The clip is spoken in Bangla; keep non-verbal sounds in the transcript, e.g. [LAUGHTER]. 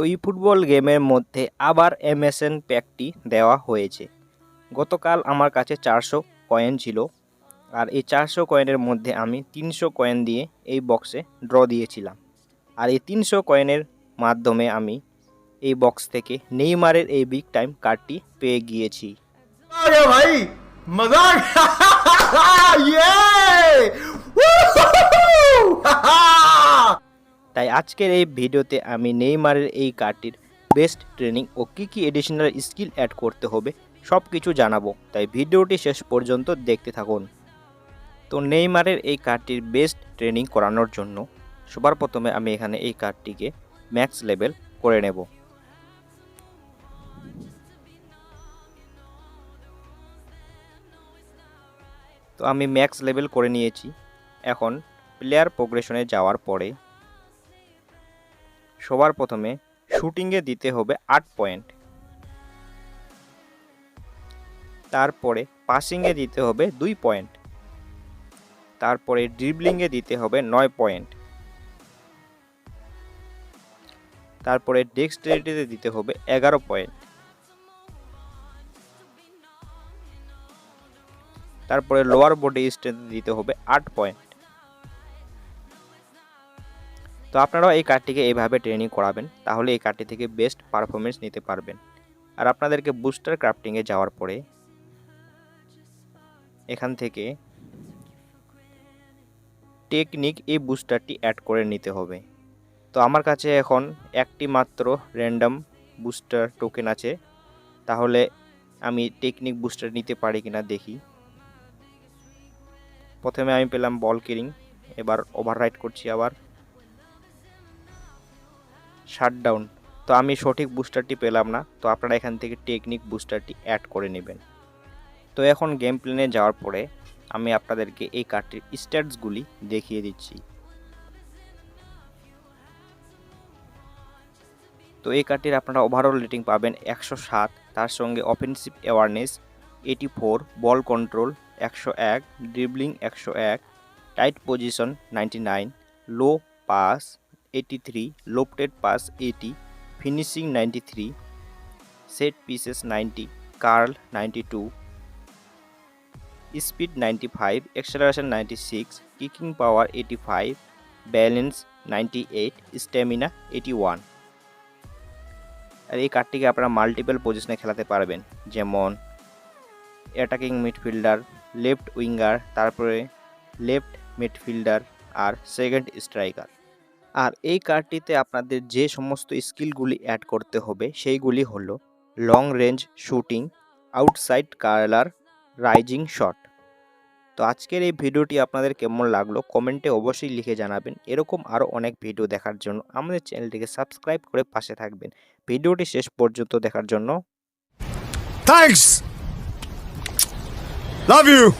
তো ই ফুটবল গেমের মধ্যে আবার এমএসএন প্যাকটি দেওয়া হয়েছে। গতকাল আমার কাছে চারশো কয়েন ছিল আর এই চারশো কয়েনের মধ্যে আমি তিনশো কয়েন দিয়ে এই বক্সে ড্র দিয়েছিলাম। আর এই তিনশো কয়েনের মাধ্যমে আমি এই বক্স থেকে নেইমারের এই বিগ টাইম কার্ডটি পেয়ে গিয়েছি। ভাই, মজা [LAUGHS] তাই আজকের এই ভিডিওতে আমি নেইমারের এই কার্ডটির বেস্ট ট্রেনিং ও কী কী এডিশনাল স্কিল অ্যাড করতে হবে সব কিছু জানাব। তাই ভিডিওটি শেষ পর্যন্ত দেখতে থাকুন। তো নেইমারের এই কার্ডটির বেস্ট ট্রেনিং করানোর জন্য সবার প্রথমে আমি এখানে এই কার্ডটিকে ম্যাক্স লেভেল করে নেব। তো আমি ম্যাক্স লেভেল করে নিয়েছি। এখন প্লেয়ার প্রোগ্রেশনে যাওয়ার পরে সবার প্রথমে শুটিংয়ে দিতে হবে আট পয়েন্ট। তারপরে পাসিংয়ে দিতে হবে দুই পয়েন্ট। তারপরে ড্রিবলিংয়ে দিতে হবে নয় পয়েন্ট। তারপরে ডেক্সটেরিটিতে দিতে হবে এগারো পয়েন্ট। তারপরে লোয়ার বডি স্ট্রেংথ দিতে হবে আট পয়েন্ট। তো আপনারাও এই কার্ডটিকে এইভাবে ট্রেনিং করাবেন, তাহলে এই কার্ডটি থেকে বেস্ট পারফরমেন্স নিতে পারবেন। আর আপনাদেরকে বুস্টার ক্রাফটিংয়ে যাওয়ার পরে, এখান থেকে টেকনিক এই বুস্টারটি অ্যাড করে নিতে হবে। তো আমার কাছে এখন একটি মাত্র র্যান্ডম বুস্টার টোকেন আছে, তাহলে আমি টেকনিক বুস্টার নিতে পারি কিনা দেখি। প্রথমে আমি পেলাম বল কিরিং এবার ওভাররাইড করছি আবার। শাটডাউন তো আমি সঠিক বুস্টারটি পেলাম না, তো আপনারা এখান থেকে টেকনিক বুস্টারটি অ্যাড করে নেবেন। তো এখন গেম প্লেনে যাওয়ার পরে আমি আপনাদেরকে এই কার্ডটির স্ট্যাটসগুলি দেখিয়ে দিচ্ছি। তো এই কার্ডটির আপনারা ওভারঅল রেটিং পাবেন একশো সাত, তার সঙ্গে offensive awareness eighty four ball control একশো এক ড্রিবলিং একশো এক tight position ninety nine low pass eighty three lofted pass eighty finishing ninety three set pieces ninety curl ninety two speed ninety five acceleration ninety six kicking power eighty five balance ninety eight stamina eighty one আর এই কার্ডটিকে আপনারা মাল্টিপল পজিশনে খেলাতে পারবেন, যেমন অ্যাটাকিং মিডফিল্ডার লেফট উইঙ্গার তারপরে লেফট মিডফিল্ডার আর সেকেন্ড স্ট্রাইকার আর এই কার্ডটিতে আপনাদের যে সমস্ত স্কিলগুলি অ্যাড করতে হবে, সেইগুলি হল long range shooting outside curl rising shot তো আজকের এই ভিডিওটি আপনাদের কেমন লাগল? কমেন্টে অবশ্যই লিখে জানাবেন। এরকম আরও অনেক ভিডিও দেখার জন্য আমাদের চ্যানেলটিকে সাবস্ক্রাইব করে পাশে থাকবেন। ভিডিওটি শেষ পর্যন্ত দেখার জন্য থ্যাংকস লাভ ইউ